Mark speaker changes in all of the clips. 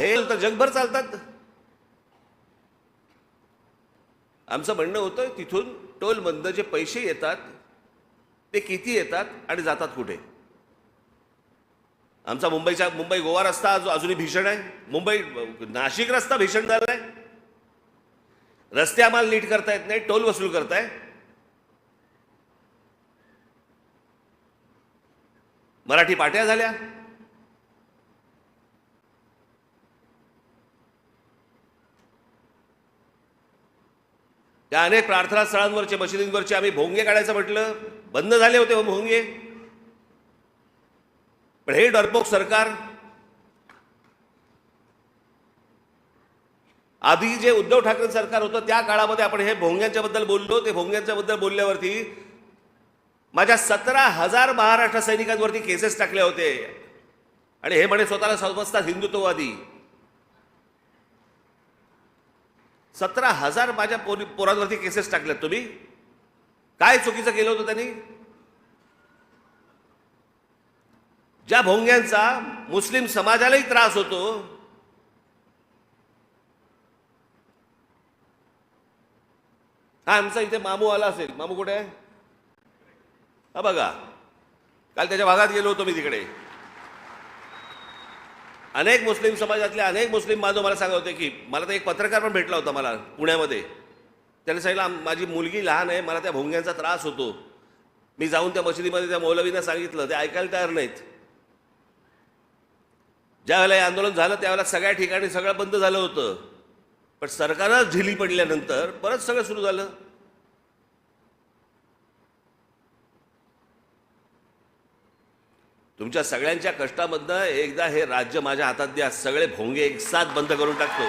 Speaker 1: हे तर जगभर चालतात. आमचं म्हणणं होतं तिथून टोलमधनं जे पैसे येतात ते किती येतात आणि जातात कुठे? आमचा मुंबईचा मुंबई गोवा रस्ता अजून अजूनही भीषण आहे. मुंबई नाशिक रस्ता भीषण झाला आहे रस्ते आम्हाला नीट करता येत नाही टोल वसूल करताय. मराठी पाट्या झाल्या. त्या अनेक प्रार्थना स्थळांवरचे मशिदींवरचे आम्ही भोंगे काढायचं म्हटलं. बंद झाले होते हो भोंगे. पण हे डरपोक सरकार आधी जे उद्धव ठाकरे सरकार होतं त्या काळामध्ये आपण हे भोंग्यांच्या बद्दल बोललो. ते भोंग्यांच्या बद्दल बोलल्यावरती माझ्या सतरा हजार महाराष्ट्र सैनिकांवरती केसेस टाकले होते. आणि हे म्हणे स्वतःला समजतात हिंदुत्ववादी. सतरा हजार माझ्या पोरी पोरांवरती केसेस टाकल्यात तुम्ही. काय चुकीचं केलं होतं त्यांनी? ज्या भोंग्यांचा मुस्लिम समाजालाही त्रास होतो हा आमचा इथे मामू आला असेल. मामू कुठे आहे? हा बघा. काल त्याच्या भागात गेलो होतो मी तिकडे. अनेक मुस्लिम समाजातले अनेक मुस्लिम बांधव मला सांगत होते की मला तर एक पत्रकार पण भेटला होता मला पुण्यामध्ये. त्याने सांगितलं माझी मुलगी लहान आहे मला त्या भोंग्यांचा त्रास होतो. मी जाऊन त्या मशिदीमध्ये त्या मौलवींना सांगितलं ते ऐकायला तयार नाहीत. ज्यावेळेला हे आंदोलन झालं त्यावेळेला सगळ्या ठिकाणी सगळं बंद झालं होतं. पण सरकारच ढिली पडल्यानंतर परत सगळं सुरू झालं. तुमच्या सगळ्यांच्या कष्टामधनं एकदा हे राज्य माझ्या हातात द्या. सगळे भोंगे एक साथ बंद करून टाकतो.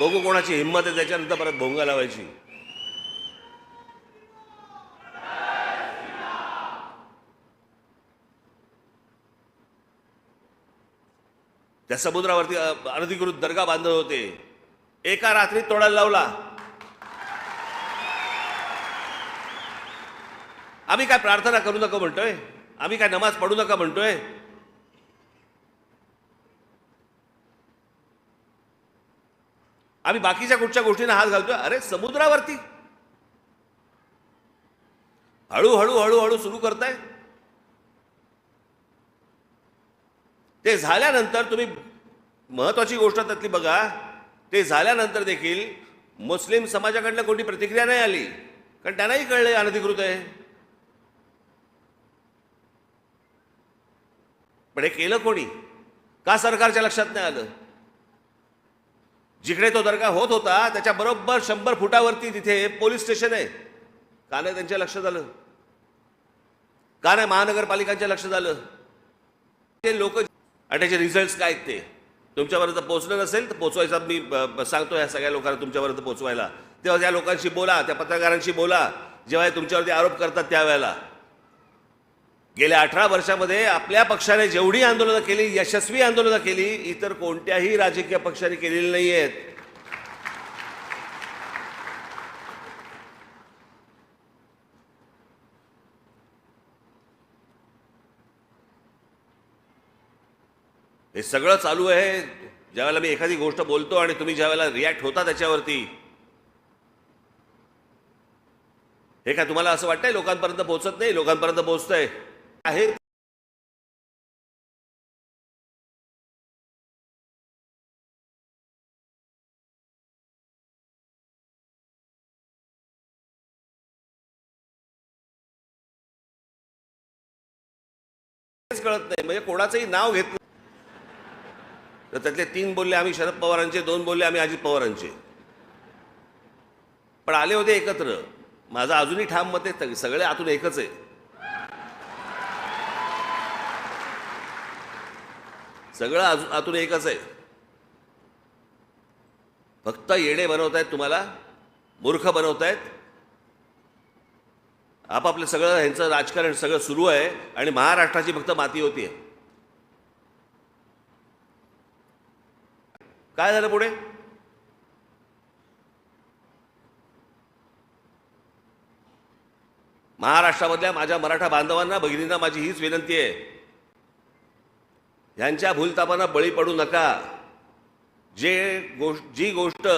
Speaker 1: बघू कोणाची हिंमत आहे त्याच्यानंतर परत भोंगा लावायची. त्या समुद्रावरती अनधिकृत दर्गा बांधत होते. एका रात्रीत तोडायला लावला. आम्ही काय प्रार्थना करू नका म्हणतोय? आम्ही काय नमाज पडू नका म्हणतोय? आम्ही बाकीच्या कुठच्या गोष्टींना हात घालतोय? अरे समुद्रावरती. हळूहळू हळूहळू सुरू करताय. ते झाल्यानंतर तुम्ही महत्वाची गोष्ट त्यातली बघा ते झाल्यानंतर देखील मुस्लिम समाजाकडनं कोणती प्रतिक्रिया नाही आली. कारण त्यांनाही कळलं अनधिकृत आहे. पण हे केलं कोणी? का सरकारच्या लक्षात नाही आलं? जिकडे तो दर्गा होत होता त्याच्या बरोबर शंभर फुटावरती तिथे पोलीस स्टेशन आहे. का नाही त्यांच्या लक्षात आलं? का नाही महानगरपालिकांच्या लक्षात आलं? ते लोक आणि त्याचे रिझल्ट काय आहेत ते? तुमच्यापर्यंत पोहोचलं नसेल तर पोचवायचा मी सांगतो या सगळ्या लोकांना तुमच्यापर्यंत पोचवायला तेव्हा त्या लोकांशी बोला त्या पत्रकारांशी बोला. जेव्हा तुमच्यावरती आरोप करतात त्यावेळेला. गेल्या अठरा वर्षामध्ये आपल्या पक्षाने जेवढी आंदोलनं केली यशस्वी आंदोलनं केली इतर कोणत्याही राजकीय पक्षाने केलेली नाही आहेत हे सगळं चालू आहे. ज्यावेळेला मी एखादी गोष्ट बोलतो आणि तुम्ही ज्यावेळेला रिॲक्ट होता त्याच्यावरती. हे काय तुम्हाला असं वाटतंय लोकांपर्यंत पोहोचत नाही? लोकांपर्यंत पोहोचतंय? आहे कळत नाही. म्हणजे कोणाचंही नाव घेत नाही. तर त्यातले तीन बोलले आम्ही शरद पवारांचे दोन बोलले आम्ही अजित पवारांचे. पण आले होते एकत्र. माझं अजूनही ठाम मत आहे सगळे आतून एकच आहे. सगळं अजून आतून एकच आहे. फक्त येणे बनवतायत तुम्हाला मूर्ख बनवतायत. आपापलं सगळं ह्यांचं राजकारण सगळं सुरू आहे आणि महाराष्ट्राची फक्त माती होतीये काय झालं पुढे? महाराष्ट्रामधल्या माझ्या मराठा बांधवांना भगिनींना माझी हीच विनंती आहे. ह्यांच्या भूलतापांना बळी पडू नका. जे गोष्ट जी गोष्ट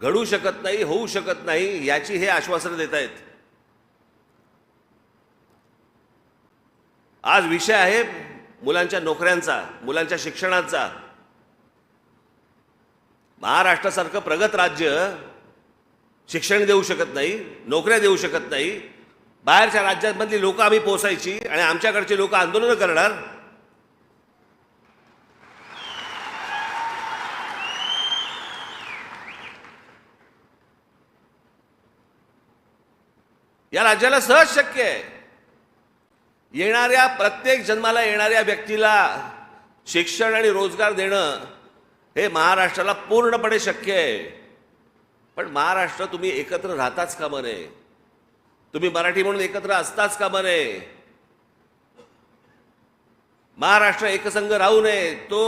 Speaker 1: घडू शकत नाही होऊ शकत नाही याची हे आश्वासन देत आहेत. आज विषय आहे मुलांच्या नोकऱ्यांचा मुलांच्या शिक्षणाचा. महाराष्ट्रासारखं प्रगत राज्य शिक्षण देऊ शकत नाही नोकऱ्या देऊ शकत नाही. बाहेरच्या राज्यांमधली लोक आम्ही पोसायची आणि आमच्याकडचे लोक आंदोलनं करणार. या राज्याला सहज शक्य आहे. येणाऱ्या प्रत्येक जन्माला येणाऱ्या व्यक्तीला शिक्षण आणि रोजगार देणं हे महाराष्ट्राला पूर्णपणे शक्य आहे. पण महाराष्ट्र तुम्ही एकत्र राहताच कामा नये तुम्ही मराठी म्हणून एकत्र असताच कामा नये महाराष्ट्र एकसंघ राहू नये तो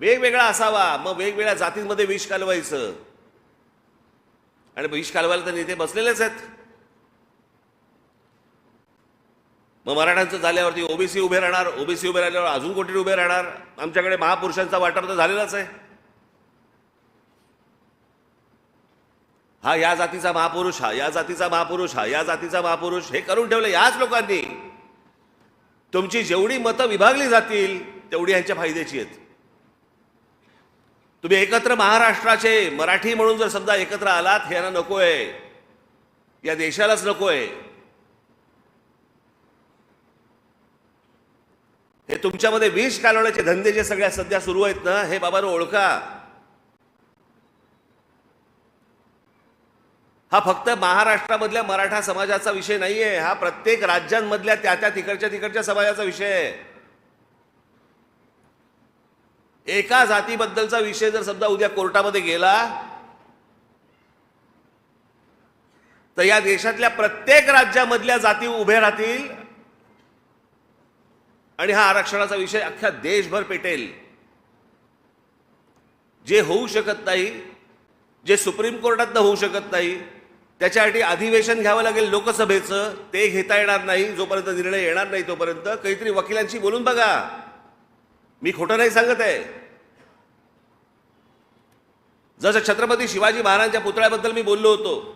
Speaker 1: वेगवेगळा असावा. मग वेगवेगळ्या जातींमध्ये विष कालवायचं. आणि विष कालवायला तर नेते बसलेलेच आहेत. मग मराठ्यांचं झाल्यावरती ओबीसी उभे राहणार ओबीसी उभे राहिल्यावर अजून कोठे उभे राहणार? आमच्याकडे महापुरुषांचा वाटप तर झालेलाच आहे. हा या जातीचा महापुरुष हा या जातीचा महापुरुष हा या जातीचा महापुरुष हे करून ठेवलं याच लोकांनी. तुमची जेवढी मतं विभागली जातील तेवढी यांच्या फायद्याची आहेत. तुम्ही एकत्र महाराष्ट्राचे मराठी म्हणून जर समजा एकत्र आलात हे यांना नकोय. या देशालाच नकोय. हे तुमच्यामध्ये विष कालवण्याचे धंदे जे सगळ्या सध्या सुरू आहेत ना हे बाबांनो ओळखा. हा फक्त महाराष्ट्रामधल्या मराठा समाजाचा विषय नाहीये हा प्रत्येक राज्यांमधल्या त्या त्या तिकडच्या तिकडच्या समाजाचा विषय आहे. एका जातीबद्दलचा विषय जर समजा उद्या कोर्टामध्ये गेला तर या देशातल्या प्रत्येक राज्यामधल्या जाती उभे राहतील आणि हा आरक्षणाचा विषय अख्ख्या देशभर पेटेल. जे होऊ शकत नाही जे सुप्रीम कोर्टातनं होऊ शकत नाही त्याच्यासाठी अधिवेशन घ्यावं लागेल लोकसभेचं ते घेता येणार नाही जोपर्यंत निर्णय येणार नाही तोपर्यंत. काहीतरी वकिलांशी बोलून बघा. मी खोटं नाही सांगत आहे. जसं छत्रपती शिवाजी महाराजांच्या पुतळ्याबद्दल मी बोललो होतो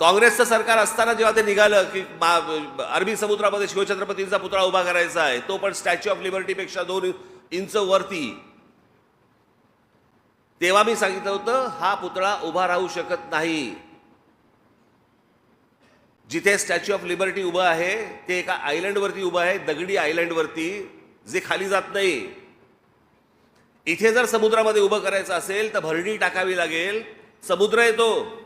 Speaker 1: काँग्रेसचं सरकार असताना जेव्हा ते निघालं की अरबी समुद्रामध्ये शिवछत्रपतींचा पुतळा उभा करायचा आहे तो पण स्टॅच्यू ऑफ लिबर्टीपेक्षा दोन इंच वरती. तेव्हा मी सांगितलं होतं हा पुतळा उभा राहू शकत नाही. जिथे स्टॅच्यू ऑफ लिबर्टी उभं आहे ते एका आयलंडवरती उभं आहे दगडी आयलंडवरती जे खाली जात नाही. इथे जर समुद्रामध्ये उभं करायचं असेल तर भरणी टाकावी लागेल. समुद्र येतो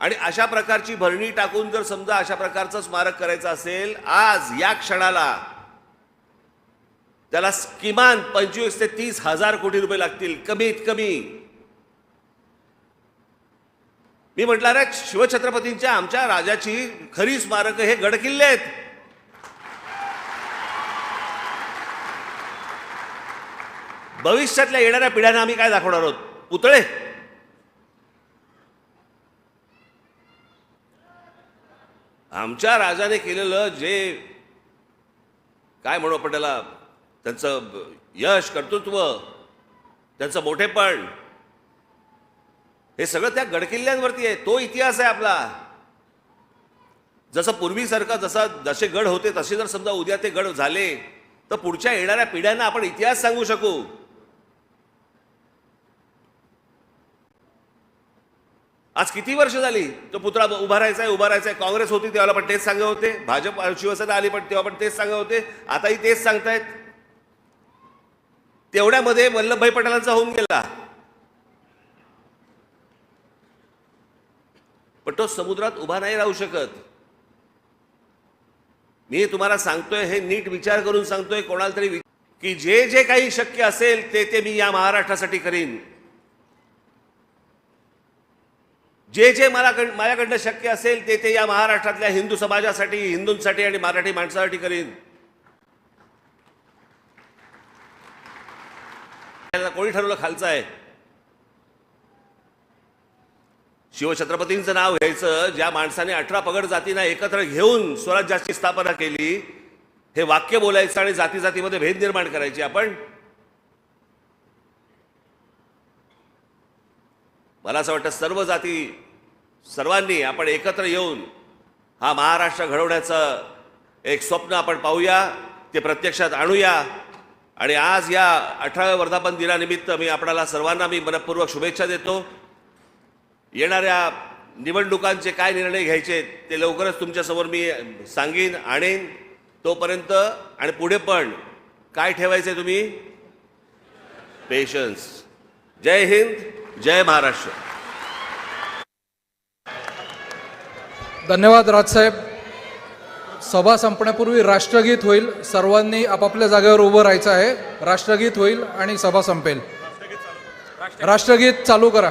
Speaker 1: आणि अशा प्रकारची भरणी टाकून जर समजा अशा प्रकारचं स्मारक करायचं असेल आज या क्षणाला त्याला किमान पंचवीस ते तीस हजार कोटी रुपये लागतील कमीत कमी. मी म्हटलं रे शिवछत्रपतींच्या आमच्या राजाची खरी स्मारक हे गडकिल्ले आहेत. भविष्यातल्या येणाऱ्या पिढ्यांना आम्ही काय दाखवणार आहोत? पुतळे. आमच्या राजाने केलेलं जे काय म्हणू आपण त्याला? त्यांचं यश कर्तृत्व त्यांचं मोठेपण हे सगळं त्या गडकिल्ल्यांवरती आहे. तो इतिहास आहे आपला. जसं पूर्वीसारखा जसा जसे गड होते तसे जर समजा उद्या ते गड झाले तर पुढच्या येणाऱ्या पिढ्यांना आपण इतिहास सांगू शकू. आज किती वर्ष झाली? तो पुतळा उभा राहायचा आहे उभा राहायचा आहे काँग्रेस होती तेव्हा पण तेच सांगत होते. भाजप शिवसेना आली पण तेव्हा पण तेच सांगत होते. आताही तेच सांगतायत. तेवढ्यामध्ये वल्लभभाई पटेलांचा होऊन गेला. पण तो समुद्रात उभा नाही राहू शकत. मी तुम्हाला सांगतोय हे नीट विचार करून सांगतोय. कोणाला तरी की जे जे काही शक्य असेल ते ते मी या महाराष्ट्रासाठी करीन. जे जे मला कड- माझ्याकडनं शक्य असेल ते ते या महाराष्ट्रातल्या हिंदू समाजासाठी हिंदूंसाठी आणि मराठी माणसासाठी करीन. त्याला कोणी ठरवलं खालचं आहे? शिवछत्रपतींचं नाव घ्यायचं ज्या माणसाने अठरा पगड जातींना एकत्र घेऊन स्वराज्याची स्थापना केली हे वाक्य बोलायचं आणि जाती जातीमध्ये भेद निर्माण करायची आपण. मला असं वाटतं सर्व जाती सर्वांनी आपण एकत्र येऊन हा महाराष्ट्र घडवण्याचं एक स्वप्न आपण पाहूया ते प्रत्यक्षात आणूया. आणि आज या अठराव्या वर्धापन दिनानिमित्त मी आपणाला सर्वांना मी मनपूर्वक शुभेच्छा देतो. येणाऱ्या निवडणुकांचे काय निर्णय घ्यायचे ते लवकरच तुमच्यासमोर मी सांगीन आणेन. तोपर्यंत आणि पुढे पण काय ठेवायचे तुम्ही? पेशन्स जय हिंद. जय महाराष्ट्र.
Speaker 2: धन्यवाद राजसाहेब सभा संपण्यापूर्वी राष्ट्रगीत होईल. सर्वांनी आपापल्या जागेवर उभं राहायचं आहे. राष्ट्रगीत होईल आणि सभा संपेल. राष्ट्रगीत चालू करा.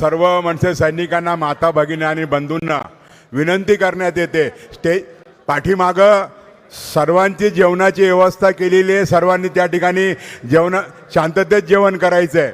Speaker 3: सर्व मनसे सैनिकांना माता भगिनी आणि बंधूंना विनंती करण्यात येते. स्टेज पाठीमागं सर्वांची जेवणाची व्यवस्था केलेली आहे. सर्वांनी त्या ठिकाणी जेवण शांततेत जेवण करायचं आहे